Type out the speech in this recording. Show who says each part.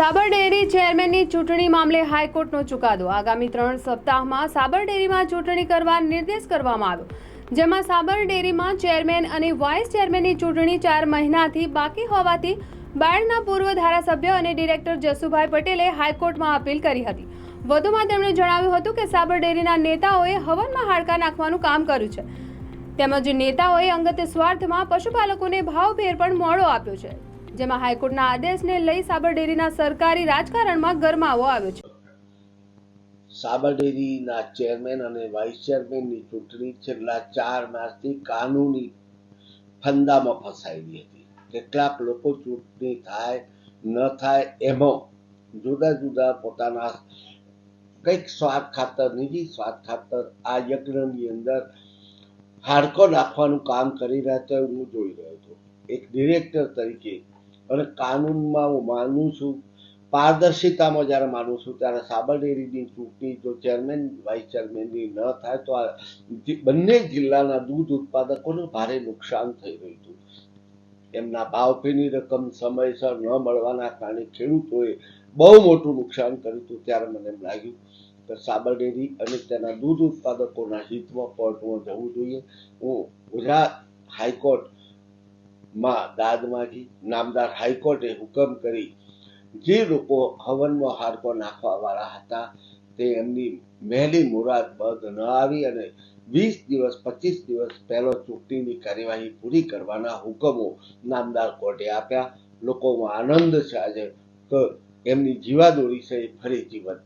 Speaker 1: સાબર dairy ચેરમેનની ચૂંટણી મામલે હાઈકોર્ટનો ચુકાદો. આગામી ત્રણ સપ્તાહમાં સાબર ડેરીમાં ચૂંટણી કરવા નિર્દેશ કરવામાં આવ્યો. જેમાં સાબર ડેરીમાં ચેરમેન અને વાઇસ ચેરમેનની ચૂંટણી ચાર મહિનાથી બાકી હોવાથી બાયડના પૂર્વ ધારાસભ્ય અને ડિરેક્ટર જસુભાઈ પટેલે હાઈકોર્ટમાં અપીલ કરી હતી. વધુમાં તેમણે જણાવ્યું હતું કે સાબર ડેરીના નેતાઓએ હવનમાં હાડકા નાખવાનું કામ કર્યું છે. તેમજ નેતાઓએ અંગત સ્વાર્થમાં પશુપાલકોને ભાવભેર પણ મોડો આપ્યો છે. જેમાં હાઈકોર્ટના આદેશને લઈ સાબરડેરીના સરકારી રાજકારણમાં ગરમાવો આવ્યો છે.
Speaker 2: સાબરડેરીના ચેરમેન અને વાઇસ ચેરમેનની ચૂંટણી છેલ્લા ચાર માસથી કાનૂની ફંદામાં ફસાયેલી હતી. કેટલાક લોકો ચૂંટણી થાય, ન થાય એમાં જુદા જુદા પોતાના કંઈક સ્વાદ ખાતર, નિજી સ્વાદ ખાતર આ યજ્ઞની અંદર હાડકો નાખવાનું કામ કરી રહ્યા હતા હું જોઈ રહ્યો હતો એક ડિરેક્ટર તરીકે અને કાનૂનમાં હું માનું છું, પારદર્શિતામાં જ્યારે માનું છું, ત્યારે સાબરડેરીની ચૂંટણી જો ચેરમેન, વાઇસ ચેરમેનની ન થાય, તો આ બંને જિલ્લાના દૂધ ઉત્પાદકોને ભારે નુકસાન થઈ રહ્યું હતું. એમના ભાવફેની રકમ સમયસર ન મળવાના કારણે ખેડૂતોએ બહુ મોટું નુકસાન કર્યું હતું, ત્યારે મને એમ લાગ્યું કે સાબરડેરી અને તેના દૂધ ઉત્પાદકોના હિતમાં કોર્ટમાં જવું જોઈએ. હું ગુજરાત હાઈકોર્ટમાં દાદ નામદાર હાઈકોર્ટે હુકમ કરી જે લોકો હવનમાં હારકો નાખવા વાળા હતા તે એમની મહેલી મુરાદ બંધ ન આવી અને વીસ દિવસ, પચીસ દિવસ પહેલો ચૂંટણીની કાર્યવાહી પૂરી કરવાના હુકમો નામદાર કોર્ટે આપ્યા. લોકોમાં આનંદ છે આજે, તો એમની જીવાદોરી છે ફરી જીવન